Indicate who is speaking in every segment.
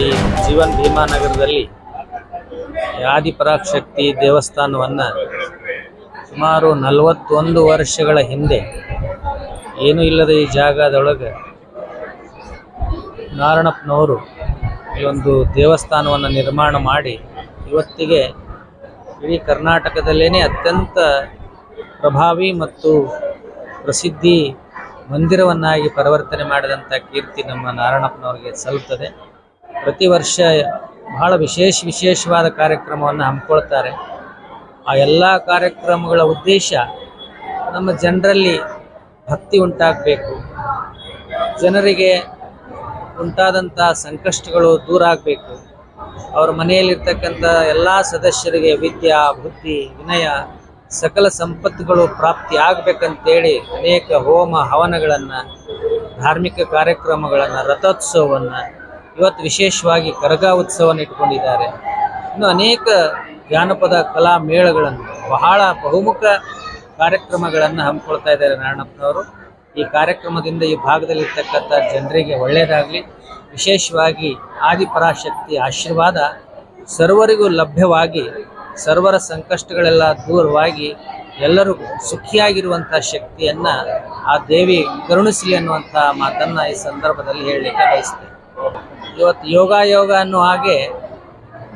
Speaker 1: ಈ ಜೀವನ್ ಭೀಮಾನಗರದಲ್ಲಿ ಆದಿಪರಾಶಕ್ತಿ ದೇವಸ್ಥಾನವನ್ನು ಸುಮಾರು ನಲವತ್ತೊಂದು ವರ್ಷಗಳ ಹಿಂದೆ, ಏನೂ ಇಲ್ಲದ ಈ ಜಾಗದೊಳಗೆ ನಾರಣಪ್ಪನವರು ಈ ಒಂದು ದೇವಸ್ಥಾನವನ್ನು ನಿರ್ಮಾಣ ಮಾಡಿ, ಇವತ್ತಿಗೆ ಇಡೀ ಕರ್ನಾಟಕದಲ್ಲೇ ಅತ್ಯಂತ ಪ್ರಭಾವಿ ಮತ್ತು ಪ್ರಸಿದ್ಧಿ ಮಂದಿರವನ್ನಾಗಿ ಪರಿವರ್ತನೆ ಮಾಡಿದಂಥ ಕೀರ್ತಿ ನಮ್ಮ ನಾರಾಯಣಪ್ಪನವ್ರಿಗೆ ಸಲ್ಲುತ್ತದೆ. ಪ್ರತಿ ವರ್ಷ ಬಹಳ ವಿಶೇಷ ವಿಶೇಷವಾದ ಕಾರ್ಯಕ್ರಮವನ್ನು ಹಮ್ಮಿಕೊಳ್ತಾರೆ. ಆ ಎಲ್ಲ ಕಾರ್ಯಕ್ರಮಗಳ ಉದ್ದೇಶ ನಮ್ಮ ಜನರಲ್ಲಿ ಭಕ್ತಿ ಉಂಟಾಗಬೇಕು. ಜನರಿಗೆ ಉಂಟಾದಂಥ ಸಂಕಷ್ಟಗಳು ದೂರ ಆಗಬೇಕು. ಅವರ ಮನೆಯಲ್ಲಿರ್ತಕ್ಕಂಥ ಎಲ್ಲ ಸದಸ್ಯರಿಗೆ ವಿದ್ಯಾ, ಬುದ್ಧಿ, ವಿನಯ, ಸಕಲ ಸಂಪತ್ತುಗಳು ಪ್ರಾಪ್ತಿ ಆಗಬೇಕಂತೇಳಿ ಅನೇಕ ಹೋಮ ಹವನಗಳನ್ನು, ಧಾರ್ಮಿಕ ಕಾರ್ಯಕ್ರಮಗಳನ್ನು, ರಥೋತ್ಸವವನ್ನು ಇವತ್ತು ವಿಶೇಷವಾಗಿ ಕರಗ ಉತ್ಸವವನ್ನು ಇಟ್ಕೊಂಡಿದ್ದಾರೆ ಇನ್ನು ಅನೇಕ ಜಾನಪದ ಕಲಾ ಮೇಳಗಳನ್ನು, ಬಹಳ ಬಹುಮುಖ ಕಾರ್ಯಕ್ರಮಗಳನ್ನು ಹಮ್ಮಿಕೊಳ್ತಾ ಇದ್ದಾರೆ ನಾರಾಯಣಪ್ಪನವರು. ಈ ಕಾರ್ಯಕ್ರಮದಿಂದ ಈ ಭಾಗದಲ್ಲಿರ್ತಕ್ಕಂಥ ಜನರಿಗೆ ಒಳ್ಳೆಯದಾಗಲಿ, ವಿಶೇಷವಾಗಿ ಆದಿಪರಾಶಕ್ತಿ ಆಶೀರ್ವಾದ ಸರ್ವರಿಗೂ ಲಭ್ಯವಾಗಿ, ಸರ್ವರ ಸಂಕಷ್ಟಗಳೆಲ್ಲ ದೂರವಾಗಿ ಎಲ್ಲರೂ ಸುಖಿಯಾಗಿರುವಂಥ ಶಕ್ತಿಯನ್ನು ಆ ದೇವಿ ಕರುಣಿಸಲಿ ಅನ್ನುವಂಥ ಮಾತನ್ನು ಈ ಸಂದರ್ಭದಲ್ಲಿ ಹೇಳಲಿಕ್ಕೆ ಬಯಸ್ತೇನೆ. ಇವತ್ತು ಯೋಗ ಯೋಗ ಅನ್ನೋ ಹಾಗೆ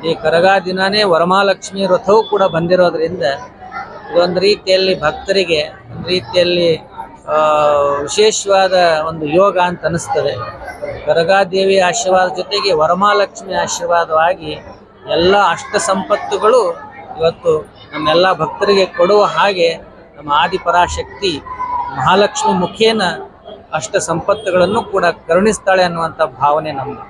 Speaker 1: ಈ ಕರಗ ದಿನನೇ ವರಮಹಾಲಕ್ಷ್ಮಿ ವ್ರತವೂ ಕೂಡ ಬಂದಿರೋದ್ರಿಂದ ಇದೊಂದು ರೀತಿಯಲ್ಲಿ ಭಕ್ತರಿಗೆ, ಒಂದು ರೀತಿಯಲ್ಲಿ ವಿಶೇಷವಾದ ಒಂದು ಯೋಗ ಅಂತ ಅನಿಸ್ತದೆ. ಕರಗಾದೇವಿ ಆಶೀರ್ವಾದ ಜೊತೆಗೆ ವರಮಹಾಲಕ್ಷ್ಮಿ ಆಶೀರ್ವಾದವಾಗಿ ಎಲ್ಲ ಅಷ್ಟ ಸಂಪತ್ತುಗಳು ಇವತ್ತು ನಮ್ಮೆಲ್ಲ ಭಕ್ತರಿಗೆ ಕೊಡುವ ಹಾಗೆ ನಮ್ಮ ಆದಿಪರಾಶಕ್ತಿ ಮಹಾಲಕ್ಷ್ಮಿ ಮುಖೇನ ಅಷ್ಟ ಸಂಪತ್ತುಗಳನ್ನು ಕೂಡ ಕರುಣಿಸ್ತಾಳೆ ಅನ್ನುವಂಥ ಭಾವನೆ ನಮ್ಮದು